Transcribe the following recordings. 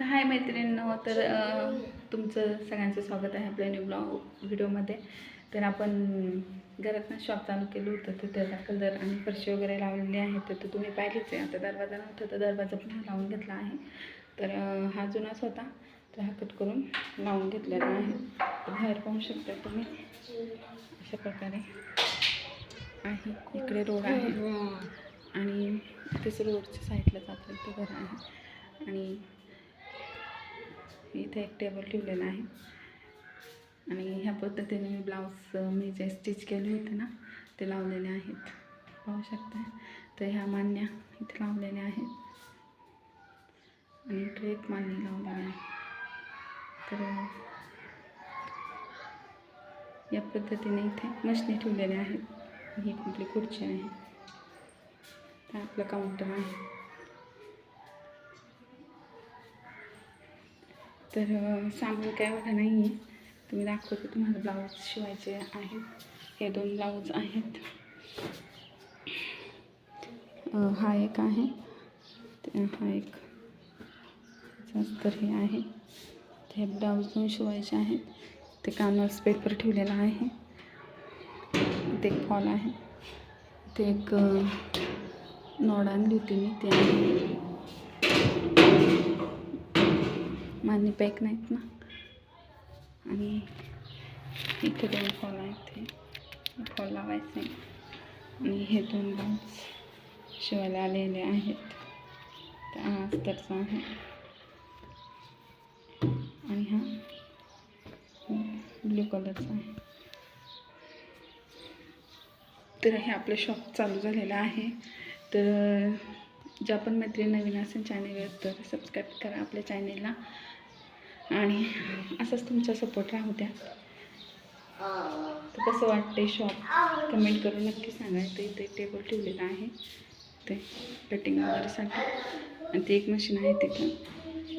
तर हाय मैत्रिणींनो तर तुमचं सगळ्यांचं स्वागत आहे आपल्या न्यू ब्लॉग व्हिडिओमध्ये. तर आपण घरातनं शॉप चालू केलं होतं तर त्याचा कलर आणि फरशी वगैरे लावलेली आहे तर ते तुम्ही पाहिलीच आहे. आता दरवाजा नव्हता तर दरवाजा पण लावून घेतला आहे. तर हा जुनाच होता तर हा कट करून लावून घेतलेला आहे. तर बाहेर पाहू शकता तुम्ही अशा प्रकारे आहे. इकडे रोड आहे. आणि तेच रोडच्या साईडलाच आपलं इथं घर आहे. आणि इथे एक टेबल ठेवलेला आहे. आणि ह्या पद्धतीने मी ब्लाऊज मी जे स्टिच केले होते ना ते लावलेले आहेत. पाहू शकता तर ह्या मान्या इथे लावलेल्या आहेत. आणि इकडे एक मान्य लावलेली आहे. तर या पद्धतीने इथे मशनी ठेवलेल्या आहेत. ही आपली खुर्ची आहे? तर आपलं काउंटर आहे. तर सामान काय एवढं नाही आहे तुम्ही दाखवते तुम्हाला ब्लाऊज शिवायचे आहेत. हे दोन ब्लाऊज आहेत. हा एक आहे. ते- हा एक. तर हे आहे. ते ब्लाऊज दोन शिवायचे आहेत. ते कॅनव्हास पेपर ठेवलेला आहे. ते एक फॉल आहे. ते एक अं, नॉड आणली होती मी. ते आहे पॅक नाहीत ना. आणि इथे दोन फॉल आहेत ते फॉल लावायचे. आणि हे दोन ब्लाऊज शिवायला आलेले आहेत. तर हा अस्तरचा आहे. आणि हा ब्ल्यू कलरचा आहे. तर हे आपलं शॉप चालू झालेलं आहे. तर ज्या पण मैत्रिणी नवीन असेल चॅनेलवर तर सबस्क्राईब करा आपल्या चॅनेलला आणि असंच तुमचा सपोर्ट राहू द्या. तर कसं वाटते शॉप कमेंट करून नक्की सांगा. तर इथे टेबल ठेवलेलं आहे. ते कटिंग वगैरेसाठी. आणि ते एक मशीन आहे तिथं.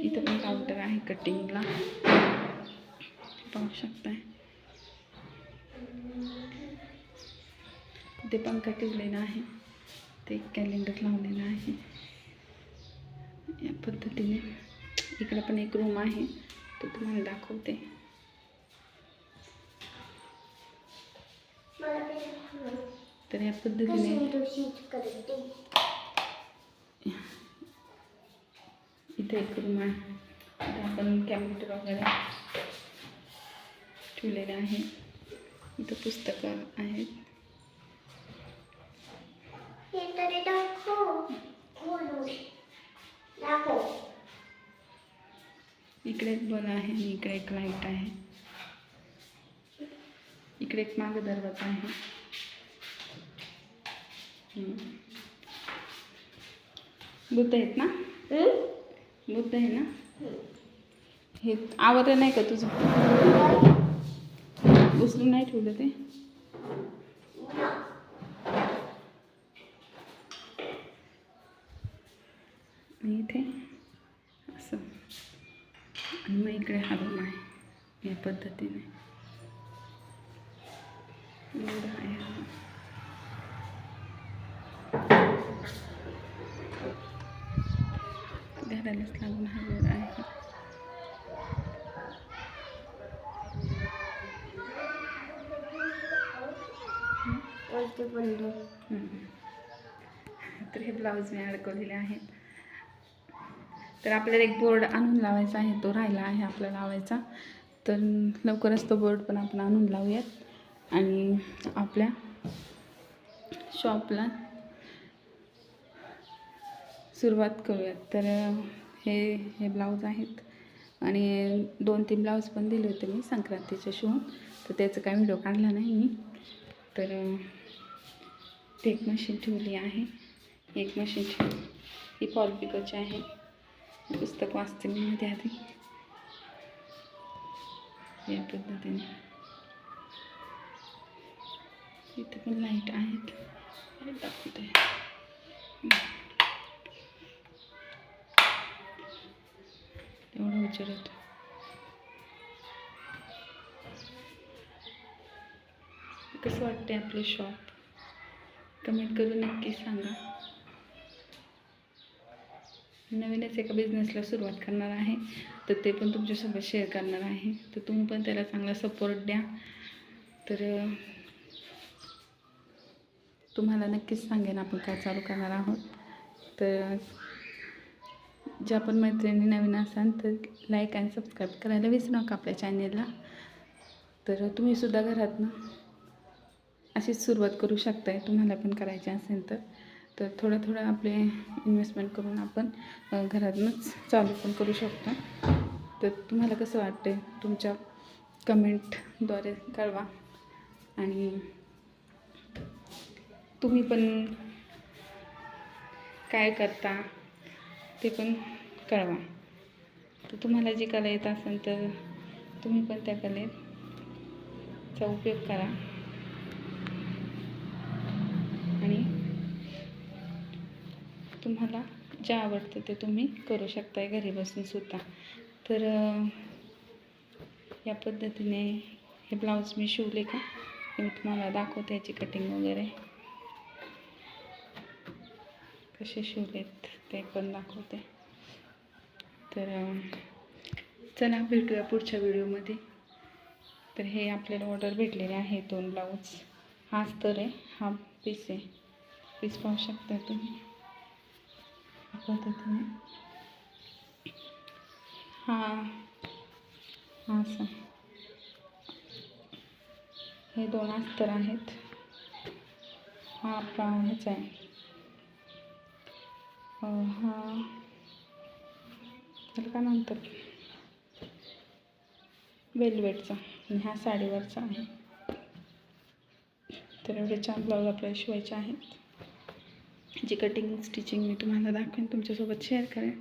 इथं पण काउंटर आहे कटिंगला पाहू शकताय. ते पंखा ठेवलेला आहे. ते एक कॅलेंडर लावलेलं आहे. या पद्धतीने. इकडे पण एक रूम आहे. तो तुम्हाला दाखवते. तर या पद्धतीने इथे एक रूम आहे. आपण कॅम्प्युटर वगैरे ठेवलेले आहे. इथं पुस्तकं आहेत. इकडे एक बल आहे आणि इकडे एक लाइट आहे. इकडे एक मागं दरवाजा आहे. बुद्ध आहेत ना? बुद्ध आहे ना? हे आवडलं नाही का तुझं? उचलून नाही ठेवलं ते? इथे? आणि मग इकडे हा रूम आहे. या पद्धतीने. एवढा आहे room. घरालाच लागून हा रोड आहे. तर हे ब्लाऊज मी अडकवलेले आहेत. तर आपल्याला एक बोर्ड आणून लावायचा आहे तो राहिला आहे आपला लावायचा तर लवकरच तो बोर्ड पण आपण आणून लावूयात. आणि आपल्या शॉपला सुरुवात करूयात. तर हे हे ब्लाऊज आहेत. आणि दोन तीन ब्लाऊज पण दिले होते मी संक्रांतीचे शिवून तर त्याचं काय व्हिडिओ काढला नाही मी. तर ते एक मशीन ठेवली आहे. एक मशीन ठेव ही फॉल पिकोची आहे. पुस्तक वाचते मी मध्ये आधी. या पद्धतीने. इथे पण लाइट आहेत. दाखवते एवढं उजेड कसं वाटते आपले शॉप कमेंट करून नक्की सांगा. नवीनच एका बिझनेसला सुरुवात करणार आहे. तर ते पण तुमच्यासोबत शेअर करणार आहे. तर तुम्ही पण त्याला चांगला सपोर्ट द्या. तर तुम्हाला नक्कीच सांगेन आपण काय चालू करणार आहोत. तर ज्या पण मैत्रिणी नवीन असाल तर लाईक आणि सबस्क्राईब करायला विसरू नका आपल्या चॅनेलला तर तुम्हीसुद्धा घरातनं अशीच सुरुवात करू शकताय. तुम्हाला पण करायची असेल तर. तर थोडं थोडं आपले इन्व्हेस्टमेंट करून आपण घरातूनच चालू पण करू शकतो. तर तुम्हाला कसं वाटते तुमच्या कमेंटद्वारे कळवा. आणि तुम्ही पण काय करता ते पण कळवा. तर तुम्हाला जी कला येत असेल तर तुम्ही पण त्या कलेचा उपयोग करा आणि तुम्हाला जे आवडतं ते तुम्ही करू शकताय घरी बसून सुद्धा. तर या पद्धतीने हे ब्लाऊज मी शिवले का? मी तुम्हाला दाखवते याची कटिंग वगैरे. कसे शिवलेत ते पण दाखवते. तर चला भेटूया पुढच्या व्हिडिओमध्ये. तर हे आपल्याला ऑर्डर भेटलेले आहे दोन ब्लाऊज. हाच तर आहे हा पीस आहे. पीस पाहू शकता तुम्ही. पद्धतीने. हा. हा असं. हे दोन अस्तर आहेत. हा आपला ह्याचा आहे हा. त्याला का म्हणतात वेलवेटचा. आणि हा साडीवरचा आहे. तर एवढे छान ब्लाऊज आपल्याला शिवायचे आहेत. जी कटिंग स्टिचिंग मी तुम्हाला दाखवेन तुमच्यासोबत शेअर करेन.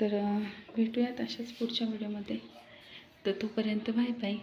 तर भेटूयात अशाच पुढच्या व्हिडिओमध्ये तर तोपर्यंत बाय बाय